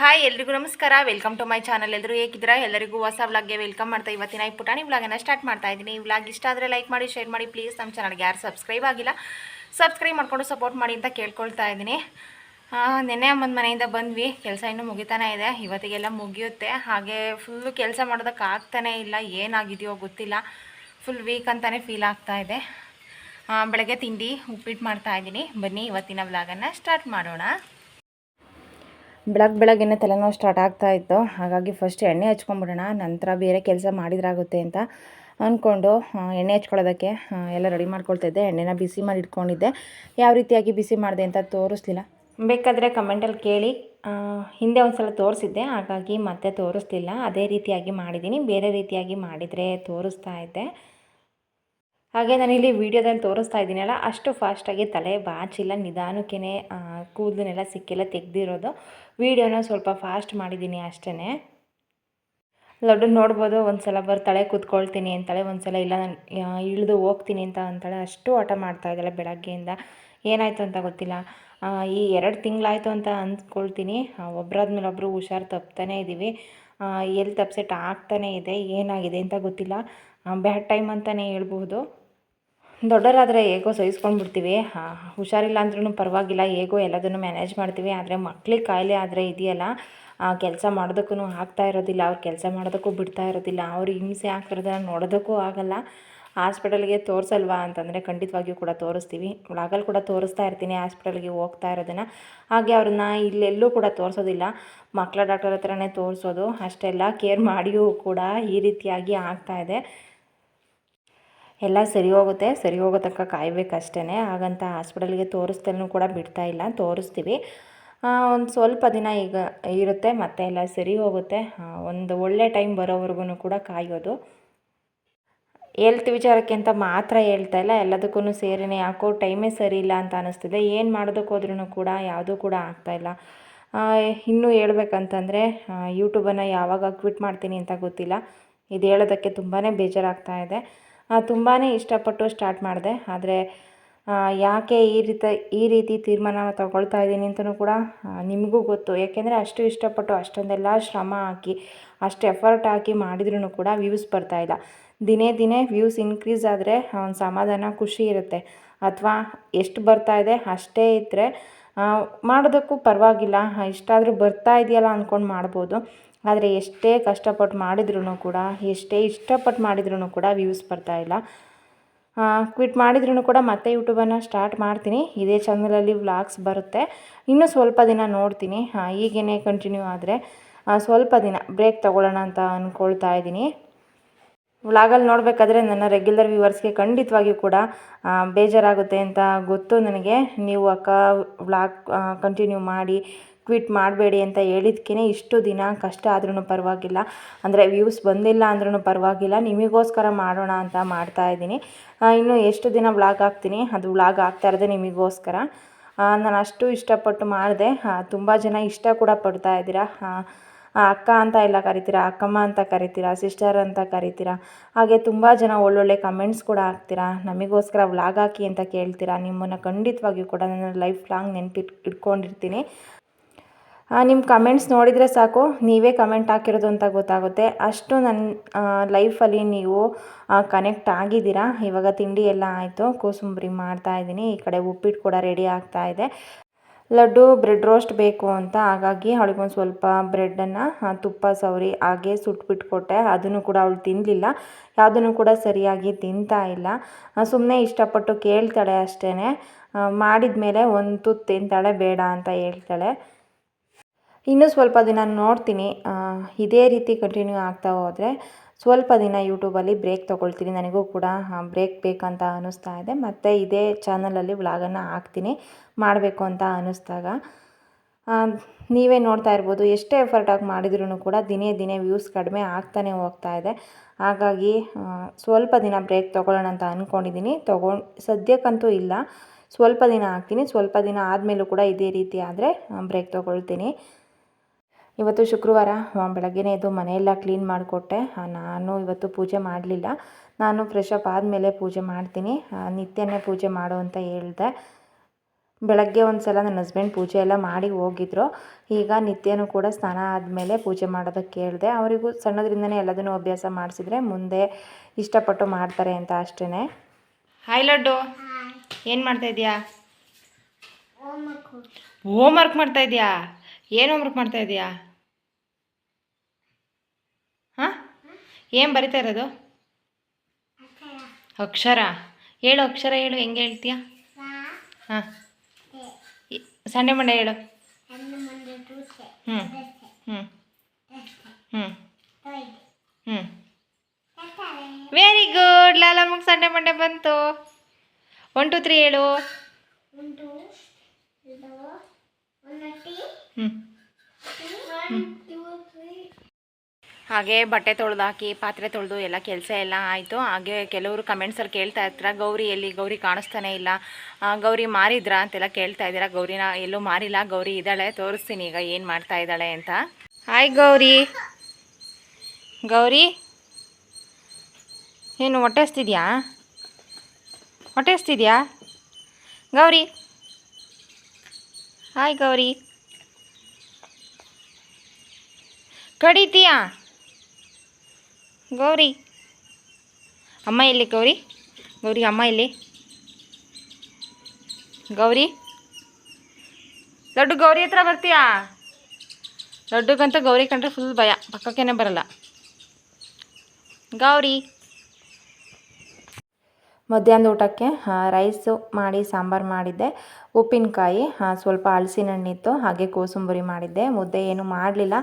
Hi, ಎಲ್ರಿಗೂ ನಮಸ್ಕಾರ. Welcome to my channel ಎಲ್ಲರೂ ಹೇಗಿದ್ದೀರಾ? ಎಲ್ಲರಿಗೂ ಹೊಸ ವ್ಲಾಗ್ಗೆ ವೆಲ್ಕಮ್ ಮಾಡ್ತಾ ಇವತ್ತಿನ ಈ ಪುಟಾಣಿ ವ್ಲಾಗನ್ನು ಸ್ಟಾರ್ಟ್ ಮಾಡ್ತಾ ಇದ್ದೀನಿ. ಈ ವ್ಲಾಗ್ ಇಷ್ಟ ಆದರೆ ಲೈಕ್ ಮಾಡಿ ಶೇರ್ ಮಾಡಿ. ಪ್ಲೀಸ್ ನಮ್ಮ ಚಾನಲ್ಗೆ ಯಾರು ಸಬ್ಸ್ಕ್ರೈಬ್ ಆಗಿಲ್ಲ ಸಬ್ಸ್ಕ್ರೈಬ್ ಮಾಡಿಕೊಂಡು ಸಪೋರ್ಟ್ ಮಾಡಿ ಅಂತ ಕೇಳ್ಕೊಳ್ತಾ ಇದ್ದೀನಿ. ನಿನ್ನೆ ಅಮ್ಮನ ಮನೆಯಿಂದ ಬಂದ್ವಿ. ಕೆಲಸ ಇನ್ನೂ ಮುಗಿತಾನೇ ಇದೆ. ಇವತ್ತಿಗೆಲ್ಲ ಮುಗಿಯುತ್ತೆ. ಹಾಗೆ ಫುಲ್ಲು ಕೆಲಸ ಮಾಡೋದಕ್ಕೆ ಆಗ್ತಾನೇ ಇಲ್ಲ. ಏನಾಗಿದೆಯೋ ಗೊತ್ತಿಲ್ಲ. ಫುಲ್ ವೀಕ್ ಅಂತಲೇ ಫೀಲ್ ಆಗ್ತಾ ಇದೆ. ಬೆಳಗ್ಗೆ ತಿಂಡಿ ಉಪ್ಪಿಟ್ಟು ಮಾಡ್ತಾ ಇದ್ದೀನಿ. ಬನ್ನಿ ಇವತ್ತಿನ ವ್ಲಾಗನ್ನು ಸ್ಟಾರ್ಟ್ ಮಾಡೋಣ. ಬೆಳಗ್ಗೆ ಬೆಳಗ್ಗೆನೆ ತಲೆನೋವು ಸ್ಟಾರ್ಟ್ ಆಗ್ತಾ ಇತ್ತು. ಹಾಗಾಗಿ ಫಸ್ಟ್ ಎಣ್ಣೆ ಹಚ್ಕೊಂಡ್ಬಿಡೋಣ, ನಂತರ ಬೇರೆ ಕೆಲಸ ಮಾಡಿದ್ರಾಗುತ್ತೆ ಅಂತ ಅಂದ್ಕೊಂಡು ಎಣ್ಣೆ ಹಚ್ಕೊಳ್ಳೋದಕ್ಕೆ ಎಲ್ಲ ರೆಡಿ ಮಾಡ್ಕೊಳ್ತಾ ಇದ್ದೆ. ಎಣ್ಣೆನ ಬಿಸಿ ಮಾಡಿ ಇಟ್ಕೊಂಡಿದ್ದೆ. ಯಾವ ರೀತಿಯಾಗಿ ಬಿಸಿ ಮಾಡಿದೆ ಅಂತ ತೋರಿಸ್ಲಿಲ್ಲ. ಬೇಕಾದರೆ ಕಮೆಂಟಲ್ಲಿ ಕೇಳಿ. ಹಿಂದೆ ಒಂದು ಸಲ ತೋರಿಸಿದ್ದೆ, ಹಾಗಾಗಿ ಮತ್ತೆ ತೋರಿಸ್ಲಿಲ್ಲ. ಅದೇ ರೀತಿಯಾಗಿ ಮಾಡಿದ್ದೀನಿ. ಬೇರೆ ರೀತಿಯಾಗಿ ಮಾಡಿದರೆ ತೋರಿಸ್ತಾ ಇದ್ದೆ. ಹಾಗೆ ನಾನಿಲ್ಲಿ ವೀಡಿಯೋದಲ್ಲಿ ತೋರಿಸ್ತಾ ಇದ್ದೀನಲ್ಲ, ಅಷ್ಟು ಫಾಸ್ಟಾಗಿ ತಲೆ ಬಾಚಿಲ್ಲ ನಿಧಾನಕ್ಕೇ ಕೂದಲನ್ನೆಲ್ಲ ಸಿಕ್ಕಿಲ್ಲ ತೆಗೆದಿರೋದು. ವೀಡಿಯೋನ ಸ್ವಲ್ಪ ಫಾಸ್ಟ್ ಮಾಡಿದ್ದೀನಿ ಅಷ್ಟೇ ಲಡ್ಡು ನೋಡ್ಬೋದು ಒಂದು ಸಲ ಬರ್ತಾಳೆ ಕೂತ್ಕೊಳ್ತೀನಿ ಅಂತಾಳೆ ಒಂದು ಸಲ ಇಲ್ಲ ನಾನು ಇಳಿದು ಹೋಗ್ತೀನಿ ಅಂತ ಅಂತಾಳೆ ಅಷ್ಟು ಆಟ ಮಾಡ್ತಾ ಇದ್ದಾಳೆ ಬೆಳಗ್ಗೆಯಿಂದ. ಏನಾಯಿತು ಅಂತ ಗೊತ್ತಿಲ್ಲ. ಈ ಎರಡು ತಿಂಗಳಾಯಿತು ಅಂತ ಅಂದ್ಕೊಳ್ತೀನಿ. ಒಬ್ಬರಾದ್ಮೇಲೆ ಒಬ್ಬರು ಹುಷಾರು ತಪ್ತಾನೇ ಇದ್ದೀವಿ ಎಲ್ಲಿ ತಪ್ಸೆಟ್ ಆಗ್ತಾನೇ ಇದೆ, ಏನಾಗಿದೆ ಅಂತ ಗೊತ್ತಿಲ್ಲ. ಬ್ಯಾಡ್ ಟೈಮ್ ಅಂತಲೇ ಹೇಳ್ಬೋದು ದೊಡ್ಡವರಾದರೆ ಹೇಗೋ ಸಹಿಸ್ಕೊಂಡ್ಬಿಡ್ತೀವಿ. ಬಿಡ್ತೀವಿ ಹುಷಾರಿಲ್ಲ ಅಂದ್ರೂ ಪರವಾಗಿಲ್ಲ, ಹೇಗೋ ಎಲ್ಲದನ್ನು ಮ್ಯಾನೇಜ್ ಮಾಡ್ತೀವಿ. ಆದರೆ ಮಕ್ಳಿಗೆ ಕಾಯಿಲೆ ಆದರೆ ಇದೆಯಲ್ಲ ಕೆಲಸ ಮಾಡೋದಕ್ಕೂ ಆಗ್ತಾ ಇರೋದಿಲ್ಲ, ಅವ್ರು ಕೆಲಸ ಮಾಡೋದಕ್ಕೂ ಬಿಡ್ತಾ ಇರೋದಿಲ್ಲ. ಅವ್ರಿಗೆ ಹಿಂಸೆ ಆಗ್ತಿರೋದನ್ನು ನೋಡೋದಕ್ಕೂ ಆಗಲ್ಲ. ಹಾಸ್ಪಿಟಲ್ಗೆ ತೋರಿಸಲ್ವಾ ಅಂತಂದರೆ ಖಂಡಿತವಾಗಿಯೂ ಕೂಡ ತೋರಿಸ್ತೀವಿ. ಒಳಗಲ್ಲಿ ಕೂಡ ತೋರಿಸ್ತಾ ಇರ್ತೀನಿ ಹಾಸ್ಪಿಟಲ್ಗೆ ಹೋಗ್ತಾ ಇರೋದನ್ನು. ಹಾಗೆ ಅವ್ರನ್ನ ಇಲ್ಲೆಲ್ಲೂ ಕೂಡ ತೋರಿಸೋದಿಲ್ಲ. ಮಕ್ಕಳ ಡಾಕ್ಟರ್ ಹತ್ರನೇ ತೋರಿಸೋದು. ಅಷ್ಟೆಲ್ಲ ಕೇರ್ ಮಾಡಿಯೂ ಕೂಡ ಈ ರೀತಿಯಾಗಿ ಆಗ್ತಾ ಇದೆ. ಎಲ್ಲ ಸರಿ ಹೋಗುತ್ತೆ, ಸರಿ ಹೋಗೋ ತನಕ ಕಾಯಬೇಕಷ್ಟೇ ಹಾಗಂತ ಹಾಸ್ಪಿಟಲ್ಗೆ ತೋರಿಸ್ದಲ್ಲೂ ಕೂಡ ಬಿಡ್ತಾ ಇಲ್ಲ, ತೋರಿಸ್ತೀವಿ. ಒಂದು ಸ್ವಲ್ಪ ದಿನ ಈಗ ಇರುತ್ತೆ, ಮತ್ತೆ ಎಲ್ಲ ಸರಿ ಹೋಗುತ್ತೆ. ಒಂದು ಒಳ್ಳೆ ಟೈಮ್ ಬರೋವರೆಗೂ ಕೂಡ ಕಾಯೋದು. ಹೆಲ್ತ್ ವಿಚಾರಕ್ಕೆ ಅಂತ ಮಾತ್ರ ಹೇಳ್ತಾ ಇಲ್ಲ ಎಲ್ಲದಕ್ಕೂ ಸೇರಿನೇ. ಯಾಕೋ ಟೈಮೇ ಸರಿ ಇಲ್ಲ ಅಂತ ಅನ್ನಿಸ್ತಿದೆ ಏನು ಮಾಡೋದಕ್ಕೆ ಹೋದ್ರೂ ಕೂಡ ಯಾವುದೂ ಕೂಡ ಆಗ್ತಾಯಿಲ್ಲ ಇನ್ನೂ ಹೇಳ್ಬೇಕಂತಂದರೆ ಯೂಟ್ಯೂಬನ್ನು ಯಾವಾಗ ಕ್ವಿಟ್ ಮಾಡ್ತೀನಿ ಅಂತ ಗೊತ್ತಿಲ್ಲ. ಇದು ಹೇಳೋದಕ್ಕೆ ತುಂಬಾ ಬೇಜಾರಾಗ್ತಾ ಇದೆ. ತುಂಬಾ ಇಷ್ಟಪಟ್ಟು ಸ್ಟಾರ್ಟ್ ಮಾಡಿದೆ. ಆದರೆ ಯಾಕೆ ಈ ರೀತಿ ಈ ರೀತಿ ತೀರ್ಮಾನ ತಗೊಳ್ತಾ ಇದ್ದೀನಿ ಅಂತಲೂ ಕೂಡ ನಿಮಗೂ ಗೊತ್ತು. ಯಾಕೆಂದರೆ ಅಷ್ಟು ಇಷ್ಟಪಟ್ಟು ಅಷ್ಟೊಂದೆಲ್ಲ ಶ್ರಮ ಹಾಕಿ, ಅಷ್ಟು ಎಫರ್ಟ್ ಹಾಕಿ ಮಾಡಿದ್ರೂ ಕೂಡ ವ್ಯೂಸ್ ಇಲ್ಲ. ದಿನೇ ದಿನೇ ವ್ಯೂಸ್ ಇನ್ಕ್ರೀಸ್ ಆದರೆ ಒಂದು ಸಮಾಧಾನ ಖುಷಿ ಇರುತ್ತೆ. ಅಥವಾ ಎಷ್ಟು ಬರ್ತಾ ಇದೆ ಅಷ್ಟೇ ಇದ್ದರೆ ಮಾಡೋದಕ್ಕೂ ಪರವಾಗಿಲ್ಲ. ಇಷ್ಟಾದರೂ ಬರ್ತಾ ಇದೆಯಲ್ಲ ಅಂದ್ಕೊಂಡು ಮಾಡ್ಬೋದು. ಆದರೆ ಎಷ್ಟೇ ಕಷ್ಟಪಟ್ಟು ಮಾಡಿದ್ರೂ ಕೂಡ, ಎಷ್ಟೇ ಇಷ್ಟಪಟ್ಟು ಮಾಡಿದ್ರೂ ಕೂಡ ವ್ಯೂಸ್ ಬರ್ತಾಯಿಲ್ಲ ಕ್ವಿಟ್ ಮಾಡಿದ್ರೂ ಕೂಡ ಮತ್ತೆ ಯೂಟ್ಯೂಬನ್ನು ಸ್ಟಾರ್ಟ್ ಮಾಡ್ತೀನಿ. ಇದೇ ಚಾನಲಲ್ಲಿ ವ್ಲಾಗ್ಸ್ ಬರುತ್ತೆ. ಇನ್ನೂ ಸ್ವಲ್ಪ ದಿನ ನೋಡ್ತೀನಿ. ಈಗೇನೇ ಕಂಟಿನ್ಯೂ ಆದರೆ ಸ್ವಲ್ಪ ದಿನ ಬ್ರೇಕ್ ತೊಗೊಳ್ಳೋಣ ಅಂತ ಅಂದ್ಕೊಳ್ತಾ ಇದ್ದೀನಿ. ವ್ಲಾಗಲ್ಲಿ ನೋಡಬೇಕಾದ್ರೆ ನನ್ನ ರೆಗ್ಯುಲರ್ ವ್ಯೂವರ್ಸ್ಗೆ ಖಂಡಿತವಾಗಿಯೂ ಕೂಡ ಬೇಜಾರಾಗುತ್ತೆ ಅಂತ ಗೊತ್ತು ನನಗೆ. ನೀವು ಅಕ್ಕ ವ್ಲಾಗ್ ಕಂಟಿನ್ಯೂ ಮಾಡಿ ಕ್ವಿಟ್ ಮಾಡಬೇಡಿ ಅಂತ ಹೇಳಿದ್ಕೇ ಇಷ್ಟು ದಿನ ಕಷ್ಟ ಆದ್ರೂ ಪರವಾಗಿಲ್ಲ. ಅಂದರೆ ವ್ಯೂಸ್ ಬಂದಿಲ್ಲ ಅಂದ್ರೂ ಪರವಾಗಿಲ್ಲ. ನಿಮಗೋಸ್ಕರ ಮಾಡೋಣ ಅಂತ ಮಾಡ್ತಾ ಇದ್ದೀನಿ. ಇನ್ನು ಎಷ್ಟು ದಿನ ವ್ಲಾಗ್ ಹಾಕ್ತೀನಿ? ಅದು ವ್ಲಾಗ್ ಆಗ್ತಾ ಇರೋದೇ ನಿಮಗೋಸ್ಕರ. ನಾನು ಅಷ್ಟು ಇಷ್ಟಪಟ್ಟು ಮಾಡಿದೆ. ತುಂಬ ಜನ ಇಷ್ಟ ಕೂಡ ಪಡ್ತಾ ಇದ್ದೀರಾ? ಅಕ್ಕ ಅಂತ ಎಲ್ಲ ಕರಿತೀರಾ? ಅಕ್ಕಮ್ಮ ಅಂತ ಕರಿತೀರಾ? ಸಿಸ್ಟರ್ ಅಂತ ಕರಿತೀರಾ? ಹಾಗೆ ತುಂಬ ಜನ ಒಳ್ಳೊಳ್ಳೆ ಕಮೆಂಟ್ಸ್ ಕೂಡ ಹಾಕ್ತೀರಾ? ನಮಗೋಸ್ಕರ ವ್ಲಾಗ್ ಹಾಕಿ ಅಂತ ಕೇಳ್ತೀರಾ? ನಿಮ್ಮನ್ನು ಖಂಡಿತವಾಗಿಯೂ ಕೂಡ ನನ್ನ ಲೈಫ್ ಲಾಂಗ್ ನೆನಪಿಟ್ ಇಟ್ಕೊಂಡಿರ್ತೀನಿ. ನಿಮ್ಮ ಕಮೆಂಟ್ಸ್ ನೋಡಿದರೆ ಸಾಕು. ನೀವೇ ಕಮೆಂಟ್ ಹಾಕಿರೋದು ಅಂತ ಗೊತ್ತಾಗುತ್ತೆ. ಅಷ್ಟು ನನ್ನ ಲೈಫಲ್ಲಿ ನೀವು ಕನೆಕ್ಟ್ ಆಗಿದ್ದೀರಾ? ಇವಾಗ ತಿಂಡಿ ಎಲ್ಲ ಆಯಿತು. ಕೋಸುಂಬರಿ ಮಾಡ್ತಾಯಿದ್ದೀನಿ ಈ ಕಡೆ ಉಪ್ಪಿಟ್ಟು ಕೂಡ ರೆಡಿ ಆಗ್ತಾ ಇದೆ. ಲಡ್ಡು ಬ್ರೆಡ್ ರೋಸ್ಟ್ ಬೇಕು ಅಂತ. ಹಾಗಾಗಿ ಅವಳಿಗೊಂದು ಸ್ವಲ್ಪ ಬ್ರೆಡ್ಡನ್ನು ತುಪ್ಪ, ಸವರಿ ಹಾಗೆ ಸುಟ್ಬಿಟ್ಕೊಟ್ಟೆ. ಅದನ್ನು ಕೂಡ ಅವಳು ತಿನ್ನಲಿಲ್ಲ ಯಾವುದನ್ನು ಕೂಡ ಸರಿಯಾಗಿ ತಿಂತಾ ಇಲ್ಲ. ಸುಮ್ಮನೆ ಇಷ್ಟಪಟ್ಟು ಕೇಳ್ತಾಳೆ ಅಷ್ಟೇ ಮಾಡಿದ ಮೇಲೆ ಒಂದು ತುತ್ತು ತಿಂತಾಳೆ, ಬೇಡ ಅಂತ ಹೇಳ್ತಾಳೆ. ಇನ್ನೂ ಸ್ವಲ್ಪ ದಿನ ನೋಡ್ತೀನಿ. ಇದೇ ರೀತಿ ಕಂಟಿನ್ಯೂ ಆಗ್ತಾ ಹೋದರೆ ಸ್ವಲ್ಪ ದಿನ ಯೂಟ್ಯೂಬಲ್ಲಿ ಬ್ರೇಕ್ ತೊಗೊಳ್ತೀನಿ. ನನಗೂ ಕೂಡ ಬ್ರೇಕ್ ಬೇಕಂತ ಅನ್ನಿಸ್ತಾ ಇದೆ. ಮತ್ತು ಇದೇ ಚಾನಲಲ್ಲಿ ವ್ಲಾಗನ್ನು ಹಾಕ್ತೀನಿ. ಮಾಡಬೇಕು ಅಂತ ಅನ್ನಿಸ್ದಾಗ. ನೀವೇ ನೋಡ್ತಾ ಇರ್ಬೋದು. ಎಷ್ಟೇ ಎಫರ್ಟ್ ಆಗಿ ಮಾಡಿದ್ರೂ ಕೂಡ ದಿನೇ ದಿನೇ ವ್ಯೂಸ್ ಕಡಿಮೆ ಆಗ್ತಾನೆ ಹೋಗ್ತಾ ಇದೆ. ಹಾಗಾಗಿ ಸ್ವಲ್ಪ ದಿನ ಬ್ರೇಕ್ ತೊಗೊಳ್ಳೋಣ ಅಂತ ಅಂದ್ಕೊಂಡಿದ್ದೀನಿ ತೊಗೊಂಡು ಸದ್ಯಕ್ಕಂತೂ ಇಲ್ಲ. ಸ್ವಲ್ಪ ದಿನ ಹಾಕ್ತೀನಿ. ಸ್ವಲ್ಪ ದಿನ ಆದಮೇಲೂ ಕೂಡ ಇದೇ ರೀತಿ ಆದರೆ ಬ್ರೇಕ್ ತೊಗೊಳ್ತೀನಿ. ಇವತ್ತು ಶುಕ್ರವಾರ ಬೆಳಗ್ಗೆನೇ ಇದು ಮನೆಯೆಲ್ಲ ಕ್ಲೀನ್ ಮಾಡಿಕೊಟ್ಟೆ. ನಾನು ಇವತ್ತು ಪೂಜೆ ಮಾಡಲಿಲ್ಲ. ನಾನು ಫ್ರೆಶ್ ಅಪ್ ಆದಮೇಲೆ ಪೂಜೆ ಮಾಡ್ತೀನಿ. ನಿತ್ಯನೇ ಪೂಜೆ ಮಾಡು ಅಂತ ಹೇಳಿದೆ. ಬೆಳಗ್ಗೆ ಒಂದು ಸಲ ನನ್ನ ಹಸ್ಬೆಂಡ್ ಪೂಜೆ ಎಲ್ಲ ಮಾಡಿ ಹೋಗಿದ್ರು. ಈಗ ನಿತ್ಯನೂ ಕೂಡ ಸ್ನಾನ ಆದಮೇಲೆ ಪೂಜೆ ಮಾಡೋದಕ್ಕೆ ಹೇಳಿದೆ. ಅವರಿಗೂ ಸಣ್ಣದ್ರಿಂದನೇ ಎಲ್ಲದನ್ನೂ ಅಭ್ಯಾಸ ಮಾಡಿಸಿದ್ರೆ ಮುಂದೆ ಇಷ್ಟಪಟ್ಟು ಮಾಡ್ತಾರೆ ಅಂತ ಅಷ್ಟೇ ಹಾಯ್ ಲಡ್ಡು. ಏನು ಮಾಡ್ತಾ ಇದೆಯಾ? ಹೋಮ್ ವರ್ಕ್ ಮಾಡ್ತಾ ಇದೆಯಾ? ಏನು ಹೋಮ್ ವರ್ಕ್ ಮಾಡ್ತಾ ಇದೀಯಾ ಹಾಂ ಏನು ಬರಿತಾ ಇರೋದು? ಅಕ್ಷರ. ಹೇಳು ಅಕ್ಷರ ಹೇಳು, ಹೆಂಗೆ ಹೇಳ್ತೀಯ? ಹಾಂ. ಸಂಡೆ ಮಂಡೆ ಹೇಳು. ಹ್ಞೂ ಹ್ಞೂ ಹ್ಞೂ ಹ್ಞೂ ವೆರಿ ಗುಡ್ ಲಾಲಮ್ಮಗೆ ಸಂಡೆ ಮಂಡೆ ಬಂತು. ಒನ್ ಟು ತ್ರೀ ಹೇಳು. ಹ್ಞೂ ಹಾಗೆ ಬಟ್ಟೆ ತೊಳೆದು ಹಾಕಿ, ಪಾತ್ರೆ ತೊಳೆದು ಎಲ್ಲ ಕೆಲಸ ಎಲ್ಲ ಆಯಿತು. ಹಾಗೆ ಕೆಲವರು ಕಮೆಂಟ್ಸಲ್ಲಿ ಕೇಳ್ತಾ ಇರ್ತಾರೆ, ಗೌರಿ ಎಲ್ಲಿ? ಗೌರಿ ಕಾಣಿಸ್ತಾನೆ ಇಲ್ಲ. ಗೌರಿ ಮಾರಿದ್ರಾ ಅಂತೆಲ್ಲ ಕೇಳ್ತಾ ಇದ್ದೀರಾ? ಗೌರಿನ ಎಲ್ಲೂ ಮಾರಿಲ್ಲ, ಗೌರಿ ಇದ್ದಾಳೆ, ತೋರಿಸ್ತೀನಿ ಈಗ ಏನು ಮಾಡ್ತಾ ಇದ್ದಾಳೆ ಅಂತ. ಹಾಯ್ ಗೌರಿ. ಗೌರಿ, ಏನು ಹೊಟ್ಟೆ ಹಸ್ತಿದ್ಯಾ ಹೊಟ್ಟೆ ಹಸ್ತಿದ್ಯಾ ಗೌರಿ. ಹಾಯ್ ಗೌರಿ. ಕಡಿತೀಯಾ? ಗೌರಿ. ಅಮ್ಮ ಎಲ್ಲಿ ಗೌರಿ? ಗೌರಿ, ಅಮ್ಮ ಎಲ್ಲಿ? ಗೌರಿ? ದೊಡ್ಡ ಗೌರಿ ಹತ್ರ ಬರ್ತೀಯಾ? ದೊಡ್ಡಗಂತ ಗೌರಿ ಕಂಡ್ರೆ ಫುಲ್ ಭಯ, ಪಕ್ಕಕ್ಕೇನೆ ಬರಲ್ಲ. ಗೌರಿ. ಮಧ್ಯಾಹ್ನದ ಊಟಕ್ಕೆ ರೈಸು ಮಾಡಿ, ಸಾಂಬಾರು ಮಾಡಿದ್ದೆ. ಉಪ್ಪಿನಕಾಯಿ ಸ್ವಲ್ಪ ಹಲಸಿನ ಹಣ್ಣಿತ್ತು ಹಾಗೆ ಕೋಸಂಬರಿ ಮಾಡಿದ್ದೆ. ಮುದ್ದೆ ಏನು ಮಾಡಲಿಲ್ಲ.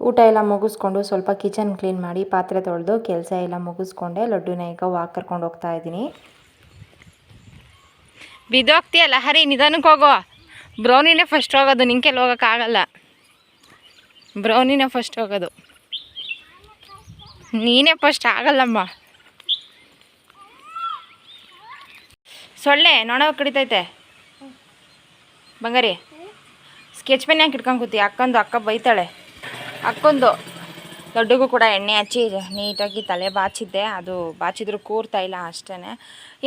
ಊಟ ಎಲ್ಲ ಮುಗಿಸ್ಕೊಂಡು ಸ್ವಲ್ಪ ಕಿಚನ್ ಕ್ಲೀನ್ ಮಾಡಿ ಪಾತ್ರೆ ತೊಳೆದು ಕೆಲಸ ಎಲ್ಲ ಮುಗಿಸ್ಕೊಂಡೆ. ಲಡ್ಡುನ ಈಗ ವಾಕ್ ಕರ್ಕೊಂಡು ಹೋಗ್ತಾ ಇದ್ದೀನಿ. ಬಿದ್ದೋಗ್ತೀಯಲ್ಲ, ಹರಿ ನಿಧಾನಕ್ಕೆ ಹೋಗೋ. ಬ್ರೌನಿನೇ ಫಸ್ಟ್ ಹೋಗೋದು ನಿಂಕೆಲ್ಲ ಹೋಗೋಕ್ಕಾಗಲ್ಲ ಬ್ರೌನಿನೇ ಫಸ್ಟ್ ಹೋಗೋದು. ನೀನೇ ಫಸ್ಟ್ ಆಗಲ್ಲಮ್ಮ. ಸೊಳ್ಳೆ, ನೊಣ ಕಡಿತೈತೆ. ಬಂಗಾರಿ ಸ್ಕೆಚ್ ಪೆನ್ ಯಾಕೆ ಇಟ್ಕೊಂಡು ಕೂತಿ? ಅಕ್ಕಂದು ಅಕ್ಕ ಬೈತಾಳೆ. ಅಕ್ಕೊಂದು ದೊಡ್ಡಗೂ ಕೂಡ ಎಣ್ಣೆ ಹಚ್ಚಿ ನೀಟಾಗಿ ತಲೆ ಬಾಚಿದ್ದೆ. ಅದು ಬಾಚಿದ್ರು ಕೂರ್ತಾ ಇಲ್ಲ ಅಷ್ಟೇ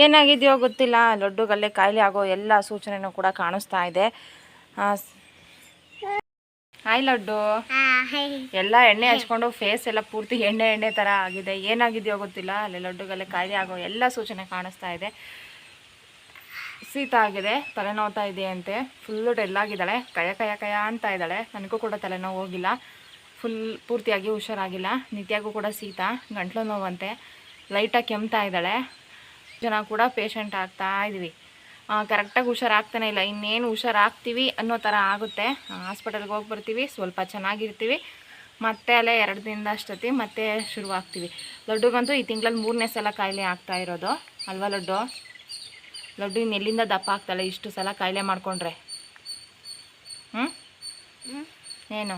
ಏನಾಗಿದೆಯೋ ಗೊತ್ತಿಲ್ಲ. ದೊಡ್ಡಗಲ್ಲೇ ಕಾಯಿಲೆ ಆಗೋ ಎಲ್ಲ ಸೂಚನೆನೂ ಕೂಡ ಕಾಣಿಸ್ತಾ ಇದೆ. ಹಾಯ್ ಲಡ್ಡು. ಎಲ್ಲ ಎಣ್ಣೆ ಹಚ್ಕೊಂಡು ಫೇಸ್ ಎಲ್ಲ ಪೂರ್ತಿ ಎಣ್ಣೆ ಎಣ್ಣೆ ಥರ ಆಗಿದೆ. ಏನಾಗಿದೆಯೋ ಗೊತ್ತಿಲ್ಲ. ಅಲ್ಲಿ ಲಡ್ಡುಗಲ್ಲೇ ಕಾಯಿಲೆ ಆಗೋ ಎಲ್ಲ ಸೂಚನೆ ಕಾಣಿಸ್ತಾ ಇದೆ. ಶೀತ ಆಗಿದೆ. ತಲೆನೋವ್ತಾ ಇದೆ ಅಂತೆ ಫುಲ್ಲು ಡೆಲ್ಲಾಗಿದ್ದಾಳೆ ಕಯ ಕಯ ಕಯ ಅಂತ ಇದ್ದಾಳೆ. ನನಗೂ ಕೂಡ ತಲೆನೋವು ಹೋಗಿಲ್ಲ. ಫುಲ್ ಪೂರ್ತಿಯಾಗಿ ಹುಷಾರಾಗಿಲ್ಲ. ನಿತ್ಯಾಗೂ ಕೂಡ ಶೀತ ಗಂಟ್ಲು ನೋವಂತೆ. ಲೈಟಾಗಿ ಕೆಮ್ತಾ ಇದ್ದಾಳೆ. ಜನ ಕೂಡ ಪೇಷಂಟ್ ಆಗ್ತಾ ಇದ್ವಿ. ಕರೆಕ್ಟಾಗಿ ಹುಷಾರಾಗ್ತಾನೆ ಇಲ್ಲ. ಇನ್ನೇನು ಹುಷಾರಾಗ್ತೀವಿ ಅನ್ನೋ ಥರ ಆಗುತ್ತೆ. ಹಾಸ್ಪಿಟಲ್ಗೆ ಹೋಗಿ ಬರ್ತೀವಿ ಸ್ವಲ್ಪ ಚೆನ್ನಾಗಿರ್ತೀವಿ. ಮತ್ತೆ ಅಲ್ಲೇ ಎರಡು ದಿನದ ಅಷ್ಟೊತ್ತಿ ಮತ್ತೆ ಶುರುವಾಗ್ತೀವಿ. ಲಡ್ಡುಗಂತೂ ಈ ತಿಂಗಳಲ್ಲಿ ಮೂರನೇ ಸಲ ಕಾಯಿಲೆ ಆಗ್ತಾ ಇರೋದು. ಅಲ್ವಾ ಲಡ್ಡು? ಲಡ್ಡು ಇನ್ನೆಲ್ಲಿಂದ ದಪ್ಪ ಆಗ್ತಾಳೆ? ಇಷ್ಟು ಸಲ ಕಾಯಿಲೆ ಮಾಡಿಕೊಂಡ್ರೆ. ಹ್ಞೂ ಏನು?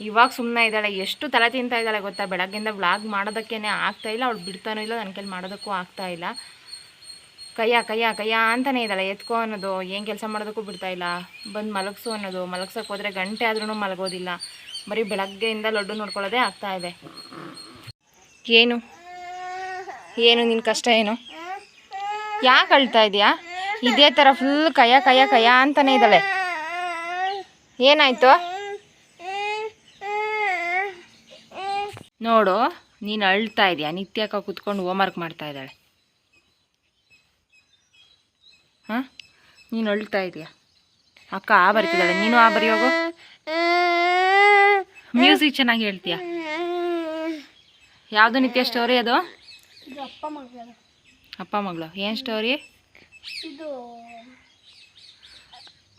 ಇವಾಗ ಸುಮ್ಮನೆ ಇದ್ದಾಳೆ. ಎಷ್ಟು ತಲೆ ತಿಂತಾ ಇದ್ದಾಳೆ ಗೊತ್ತಾ? ಬೆಳಗ್ಗೆಯಿಂದ ವ್ಲಾಗ್ ಆಗ್ತಾ ಇಲ್ಲ. ಅವಳು ಬಿಡ್ತಾನೂ ಇಲ್ಲ ನನ್ನ ಕೈಲಿ ಮಾಡೋದಕ್ಕೂ ಆಗ್ತಾ ಇಲ್ಲ. ಕಯ್ಯ ಕಯ್ಯ ಕಯ್ಯ ಅಂತಲೇ ಇದ್ದಾಳೆ. ಎತ್ಕೋ ಅನ್ನೋದು, ಏನು ಕೆಲಸ ಮಾಡೋದಕ್ಕೂ ಬಿಡ್ತಾ ಇಲ್ಲ. ಬಂದು ಮಲಗಿಸು ಅನ್ನೋದು. ಮಲಗ್ಸೋಕೆ ಹೋದರೆ ಗಂಟೆ ಆದ್ರೂ ಮಲಗೋದಿಲ್ಲ. ಬರೀ ಬೆಳಗ್ಗೆಯಿಂದ ಲಡ್ಡು ನೋಡ್ಕೊಳ್ಳೋದೇ ಆಗ್ತಾ ಇದೆ. ಏನು? ಏನು ನಿನ್ನ ಕಷ್ಟ ಏನು? ಯಾಕೆ ಅಳ್ತಾ ಇದೆಯಾ? ಇದೇ ಥರ ಫುಲ್ ಕಯ್ಯ ಕಯ್ಯ ಕಯ್ಯ ಅಂತಲೇ ಇದ್ದಾಳೆ. ಏನಾಯ್ತು? ನೋಡು ನೀನು ಅಳ್ತಾ ಇದೆಯಾ. ನಿತ್ಯಕ್ಕ ಕುತ್ಕೊಂಡು ಹೋಮ್ವರ್ಕ್ ಮಾಡ್ತಾ ಇದ್ದಾಳೆ. ಹಾಂ? ನೀನು ಅಳ್ತಾ ಇದೆಯಾ? ಅಕ್ಕ ಆ ಬರಿತಿದ್ದಾಳೆ. ನೀನು ಆ ಬರಿ ಹೋಗು. ಮ್ಯೂಸಿಕ್ ಚೆನ್ನಾಗಿ ಹೇಳ್ತೀಯ? ಯಾವುದು ನಿತ್ಯ ಸ್ಟೋರಿ ಅದು? ಅಪ್ಪ ಮಗಳ ಅಪ್ಪ ಮಗಳು. ಏನು ಸ್ಟೋರಿ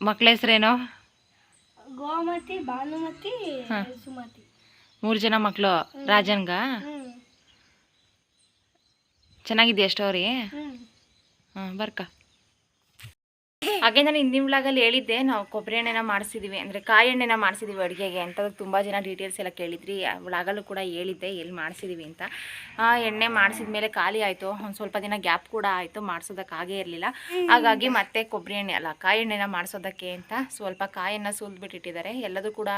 ಮಕ್ಕಳ ಹೆಸ್ರೇನು? ಗೋಮತಿ ಭಾನುಮತಿ ಹಾ. ಸುಮತಿ. ಮೂರು ಜನ ಮಕ್ಕಳು ರಾಜನ್ಗ? ಚೆನ್ನಾಗಿದ್ಯಾ ಸ್ಟೋರಿ ಹಾಂ ಬರ್ಕ. ಹಾಗೆ ನಾನು ಹಿಂದಿನ ವ್ಲಾಗಲ್ಲಿ ಹೇಳಿದ್ದೆ, ನಾವು ಕೊಬ್ಬರಿ ಎಣ್ಣೆನ ಮಾಡಿಸಿದ್ದೀವಿ ಅಂದರೆ ಕಾಯಿ ಎಣ್ಣೆನ ಮಾಡಿಸಿದ್ದೀವಿ ಅಡುಗೆಗೆ ಅಂತ ತುಂಬ ಜನ ಡೀಟೇಲ್ಸ್ ಎಲ್ಲ ಕೇಳಿದ್ರಿ ವ್ಲಾಗಲ್ಲೂ ಕೂಡ ಹೇಳಿದ್ದೆ, ಎಲ್ಲಿ ಮಾಡಿಸಿದ್ದೀವಿ ಅಂತ. ಎಣ್ಣೆ ಮಾಡಿಸಿದ ಮೇಲೆ ಖಾಲಿ ಆಯಿತು, ಒಂದು ಸ್ವಲ್ಪ ದಿನ ಗ್ಯಾಪ್ ಕೂಡ ಆಯಿತು ಮಾಡಿಸೋದಕ್ಕಾಗೇ ಇರಲಿಲ್ಲ. ಹಾಗಾಗಿ ಮತ್ತೆ ಕೊಬ್ಬರಿ ಎಣ್ಣೆ ಅಲ್ಲ, ಕಾಯಿ ಎಣ್ಣೆನ ಮಾಡಿಸೋದಕ್ಕೆ ಅಂತ ಸ್ವಲ್ಪ ಕಾಯನ್ನು ಸುಲಿದ್ಬಿಟ್ಟಿಟ್ಟಿದ್ದಾರೆ ಎಲ್ಲದೂ ಕೂಡ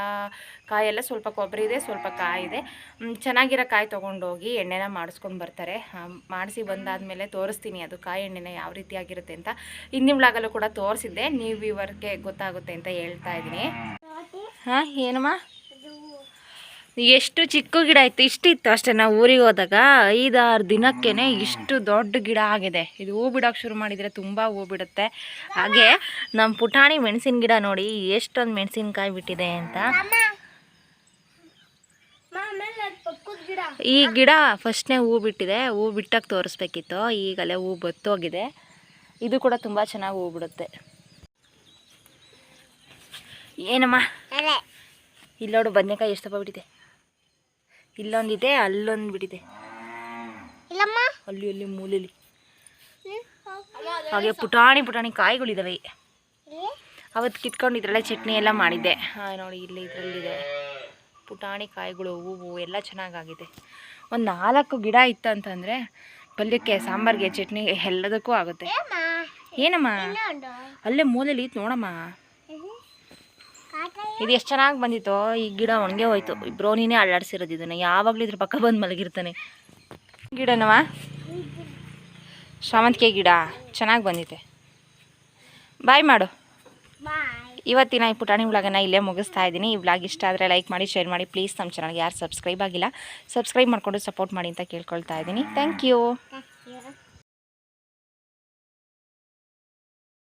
ಕಾಯೆಲ್ಲ ಸ್ವಲ್ಪ ಕೊಬ್ಬರಿ ಇದೆ, ಸ್ವಲ್ಪ ಕಾಯಿ ಇದೆ. ಚೆನ್ನಾಗಿರೋ ಕಾಯಿ ತೊಗೊಂಡೋಗಿ ಎಣ್ಣೆನ ಮಾಡಿಸ್ಕೊಂಡು ಬರ್ತಾರೆ. ಮಾಡಿಸಿ ಬಂದಾದಮೇಲೆ ತೋರಿಸ್ತೀನಿ ಅದು ಕಾಯಿ ಎಣ್ಣೆನ ಯಾವ ರೀತಿಯಾಗಿರುತ್ತೆ ಅಂತ. ಹಿಂದಿನ ವ್ಲಾಗಲ್ಲೂ ಕೂಡ ತೋರಿಸಿದ್ದೆ ನೀವು ಇವರಿಗೆ ಗೊತ್ತಾಗುತ್ತೆ ಅಂತ ಹೇಳ್ತಾ ಇದ್ದೀನಿ. ಹಾಂ ಏನಮ್ಮ? ಎಷ್ಟು ಚಿಕ್ಕ ಗಿಡ ಇತ್ತು ಇಷ್ಟಿತ್ತು ಅಷ್ಟೇ ನಾವು ಊರಿಗೆ ಹೋದಾಗ. ಐದಾರು ದಿನಕ್ಕೇನೆ ಇಷ್ಟು ದೊಡ್ಡ ಗಿಡ ಆಗಿದೆ. ಇದು ಹೂ ಬಿಡೋಕೆ ಶುರು ಮಾಡಿದರೆ ತುಂಬ ಹೂ ಬಿಡುತ್ತೆ. ಹಾಗೆ ನಮ್ಮ ಪುಟಾಣಿ ಮೆಣಸಿನ ಗಿಡ ನೋಡಿ ಎಷ್ಟೊಂದು ಮೆಣಸಿನ್ಕಾಯಿ ಬಿಟ್ಟಿದೆ ಅಂತ. ಈ ಗಿಡ ಫಸ್ಟ್ನೇ ಹೂ ಬಿಟ್ಟಿದೆ. ಹೂ ಬಿಟ್ಟಾಗ ತೋರಿಸ್ಬೇಕಿತ್ತು. ಈಗಲೇ ಹೂ ಬತ್ತೋಗಿದೆ. ಇದು ಕೂಡ ತುಂಬ ಚೆನ್ನಾಗಿ ಹೋಗ್ಬಿಡುತ್ತೆ. ಏನಮ್ಮ? ಇಲ್ಲಿ ಇಲ್ಲೋಡು ಬದನೆಕಾಯಿ ಎಷ್ಟು ದಪ್ಪ ಬಿಟ್ಟಿದೆ? ಇಲ್ಲೊಂದಿದೆ ಅಲ್ಲೊಂದು ಬಿಟ್ಟಿದೆ. ಇಲ್ಲಮ್ಮ. ಅಲ್ಲಿ ಅಲ್ಲಿ ಮೂಲೆಯಲ್ಲಿ ಹಾಗೆ. ಪುಟಾಣಿ ಪುಟಾಣಿ ಕಾಯಿಗಳಿದ್ದಾವೆ ಅವತ್ತು ಕಿತ್ಕೊಂಡು ಇದರಲ್ಲೇ ಚಟ್ನಿ ಎಲ್ಲ ಮಾಡಿದ್ದೆ. ಹಾಂ ನೋಡಿ ಇಲ್ಲಿ ಇದರಲ್ಲಿದೆ. ಪುಟಾಣಿ ಕಾಯಿಗಳು ಹೂವು ಎಲ್ಲ ಚೆನ್ನಾಗಾಗಿದೆ. ಒಂದು ನಾಲ್ಕು ಗಿಡ ಇತ್ತಂತಂದರೆ ಪಲ್ಯಕ್ಕೆ ಸಾಂಬಾರಿಗೆ ಚಟ್ನಿಗೆ ಎಲ್ಲದಕ್ಕೂ ಆಗುತ್ತೆ. ಏನಮ್ಮ? ಅಲ್ಲೇ ಮೂಲೆಯಲ್ಲಿ ಇತ್ತು ನೋಡಮ್ಮ. ಇದು ಎಷ್ಟು ಚೆನ್ನಾಗಿ ಬಂದಿತ್ತು ಈ ಗಿಡ ಒಣಗೆ ಹೋಯ್ತು. ಬ್ರೋನಿನೇ ಅಳ್ಳಾಡ್ಸಿರೋದು ಇದನ್ನು. ಯಾವಾಗಲೂ ಇದ್ರ ಪಕ್ಕ ಬಂದು ಮಲಗಿರ್ತಾನೆ. ಗಿಡನವ? ಶಾವಂತಿಗೆ ಗಿಡ. ಚೆನ್ನಾಗಿ ಬಂದಿದೆ ಬಾಯ್ ಮಾಡು. ಇವತ್ತಿನ ಈ ಪುಟಾಣಿ ವ್ಲಾಗನ್ನು ಇಲ್ಲೇ ಮುಗಿಸ್ತಾ ಇದ್ದೀನಿ. ಈ ವ್ಲಾಗ್ ಇಷ್ಟ ಆದರೆ ಲೈಕ್ ಮಾಡಿ ಶೇರ್ ಮಾಡಿ. ಪ್ಲೀಸ್ ನಮ್ಮ ಚಾನಲ್ಗೆ ಯಾರು ಸಬ್ಸ್ಕ್ರೈಬ್ ಆಗಿಲ್ಲ ಸಬ್ಸ್ಕ್ರೈಬ್ ಮಾಡಿಕೊಂಡು ಸಪೋರ್ಟ್ ಮಾಡಿ ಅಂತ ಕೇಳ್ಕೊಳ್ತಾ ಇದ್ದೀನಿ. Thank you.